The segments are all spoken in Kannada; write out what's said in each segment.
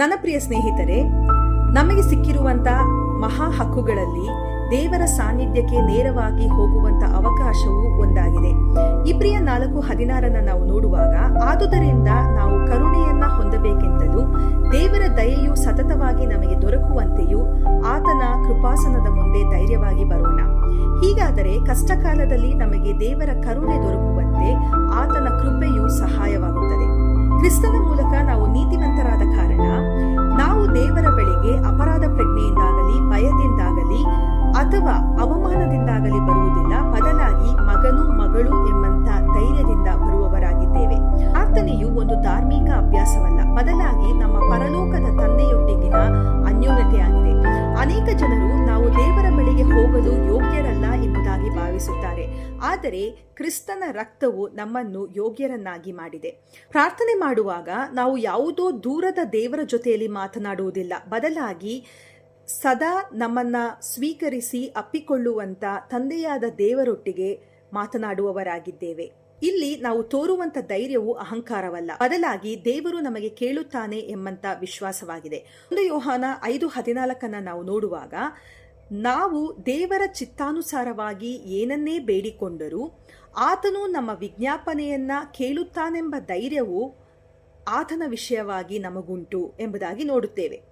ನನ್ನ ಪ್ರಿಯ ಸ್ನೇಹಿತರೆ, ನಮಗೆ ಸಿಕ್ಕಿರುವಂತ ಮಹಾ ಹಕ್ಕುಗಳಲ್ಲಿ ದೇವರ ಸಾನ್ನಿಧ್ಯಕ್ಕೆ ನೇರವಾಗಿ ಹೋಗುವಂತ ಅವಕಾಶವು ಒಂದಾಗಿದೆ. ಇಬ್ರಿಯ ನಾಲ್ಕು ಹದಿನಾರನ್ನ ನಾವು ನೋಡುವಾಗ, ಆದುದರಿಂದ ನಾವು ಕರುಣೆಯನ್ನ ಹೊಂದಬೇಕೆಂತಲೂ, ದೇವರ ದಯೆಯು ಸತತವಾಗಿ ನಮಗೆ ದೊರಕುವಂತೆಯೂ ಆತನ ಕೃಪಾಸನದ ಮುಂದೆ ಧೈರ್ಯವಾಗಿ ಬರೋಣ. ಹೀಗಾದರೆ ಕಷ್ಟಕಾಲದಲ್ಲಿ ನಮಗೆ ದೇವರ ಕರುಣೆ ದೊರಕುವಂತೆ ಅಥವಾ ಅವಮಾನದಿಂದಾಗಲಿ ಬರುವುದಿಲ್ಲ. ಬದಲಾಗಿ ಮಗನು ಮಗಳು ಎಂಬಂತ ಧೈರ್ಯದಿಂದ ಬರುವವರಾಗಿದ್ದೇವೆ. ಪ್ರಾರ್ಥನೆಯು ಒಂದು ಧಾರ್ಮಿಕ ಅಭ್ಯಾಸವಲ್ಲ. ಬದಲಾಗಿ ನಮ್ಮ ಪರಲೋಕದ ತಂದೆಯೊಟ್ಟಿಗಿನ ಅನ್ಯೋನ್ಯತೆಯಾಗಿದೆ. ಅನೇಕ ಜನರು ನಾವು ದೇವರ ಬಳಿಗೆ ಹೋಗಲು ಯೋಗ್ಯರಲ್ಲ ಎಂಬುದಾಗಿ ಭಾವಿಸುತ್ತಾರೆ. ಆದರೆ ಕ್ರಿಸ್ತನ ರಕ್ತವು ನಮ್ಮನ್ನು ಯೋಗ್ಯರನ್ನಾಗಿ ಮಾಡಿದೆ. ಪ್ರಾರ್ಥನೆ ಮಾಡುವಾಗ ನಾವು ಯಾವುದೋ ದೂರದ ದೇವರ ಜೊತೆಯಲ್ಲಿ ಮಾತನಾಡುವುದಿಲ್ಲ. ಬದಲಾಗಿ ಸದಾ ನಮ್ಮನ್ನ ಸ್ವೀಕರಿಸಿ ಅಪ್ಪಿಕೊಳ್ಳುವಂತ ತಂದೆಯಾದ ದೇವರೊಟ್ಟಿಗೆ ಮಾತನಾಡುವವರಾಗಿದ್ದೇವೆ. ಇಲ್ಲಿ ನಾವು ತೋರುವಂತ ಧೈರ್ಯವು ಅಹಂಕಾರವಲ್ಲ. ಬದಲಾಗಿ ದೇವರು ನಮಗೆ ಕೇಳುತ್ತಾನೆ ಎಂಬಂತ ವಿಶ್ವಾಸವಾಗಿದೆ. ಒಂದು ಯೋಹಾನ ಐದು ಹದಿನಾಲ್ಕನ್ನ ನಾವು ನೋಡುವಾಗ, ನಾವು ದೇವರ ಚಿತ್ತಾನುಸಾರವಾಗಿ ಏನನ್ನೇ ಬೇಡಿಕೊಂಡರೂ ಆತನು ನಮ್ಮ ವಿಜ್ಞಾಪನೆಯನ್ನ ಕೇಳುತ್ತಾನೆಂಬ ಧೈರ್ಯವು ಆತನ ವಿಷಯವಾಗಿ ನಮಗುಂಟು ಎಂಬುದಾಗಿ ನೋಡುತ್ತೇವೆ.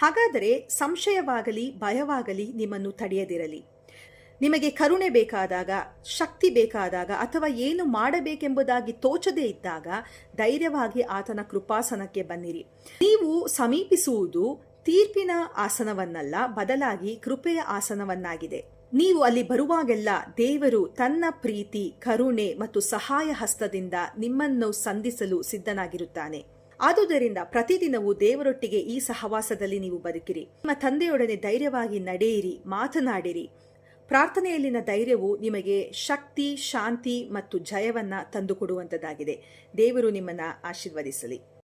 ಹಾಗಾದರೆ ಸಂಶಯವಾಗಲಿ, ಭಯವಾಗಲಿ ನಿಮ್ಮನ್ನು ತಡೆಯದಿರಲಿ. ನಿಮಗೆ ಕರುಣೆ ಬೇಕಾದಾಗ, ಶಕ್ತಿ ಬೇಕಾದಾಗ ಅಥವಾ ಏನು ಮಾಡಬೇಕೆಂಬುದಾಗಿ ತೋಚದೇ ಇದ್ದಾಗ ಧೈರ್ಯವಾಗಿ ಆತನ ಕೃಪಾಸನಕ್ಕೆ ಬನ್ನಿರಿ. ನೀವು ಸಮೀಪಿಸುವುದು ತೀರ್ಪಿನ ಆಸನವನ್ನಲ್ಲ, ಬದಲಾಗಿ ಕೃಪೆಯ ಆಸನವನ್ನಾಗಿದೆ. ನೀವು ಅಲ್ಲಿ ಬರುವಾಗೆಲ್ಲ ದೇವರು ತನ್ನ ಪ್ರೀತಿ, ಕರುಣೆ ಮತ್ತು ಸಹಾಯ ಹಸ್ತದಿಂದ ನಿಮ್ಮನ್ನು ಸಂಧಿಸಲು ಸಿದ್ಧನಾಗಿರುತ್ತಾನೆ. ಆದುದರಿಂದ ಪ್ರತಿದಿನವೂ ದೇವರೊಟ್ಟಿಗೆ ಈ ಸಹವಾಸದಲ್ಲಿ ನೀವು ಬದುಕಿರಿ. ನಿಮ್ಮ ತಂದೆಯೊಡನೆ ಧೈರ್ಯವಾಗಿ ನಡೆಯಿರಿ, ಮಾತನಾಡಿರಿ. ಪ್ರಾರ್ಥನೆಯಲ್ಲಿನ ಧೈರ್ಯವು ನಿಮಗೆ ಶಕ್ತಿ, ಶಾಂತಿ ಮತ್ತು ಜಯವನ್ನ ತಂದುಕೊಡುವಂತದ್ದಾಗಿದೆ ದೇವರು ನಿಮ್ಮನ್ನ ಆಶೀರ್ವದಿಸಲಿ.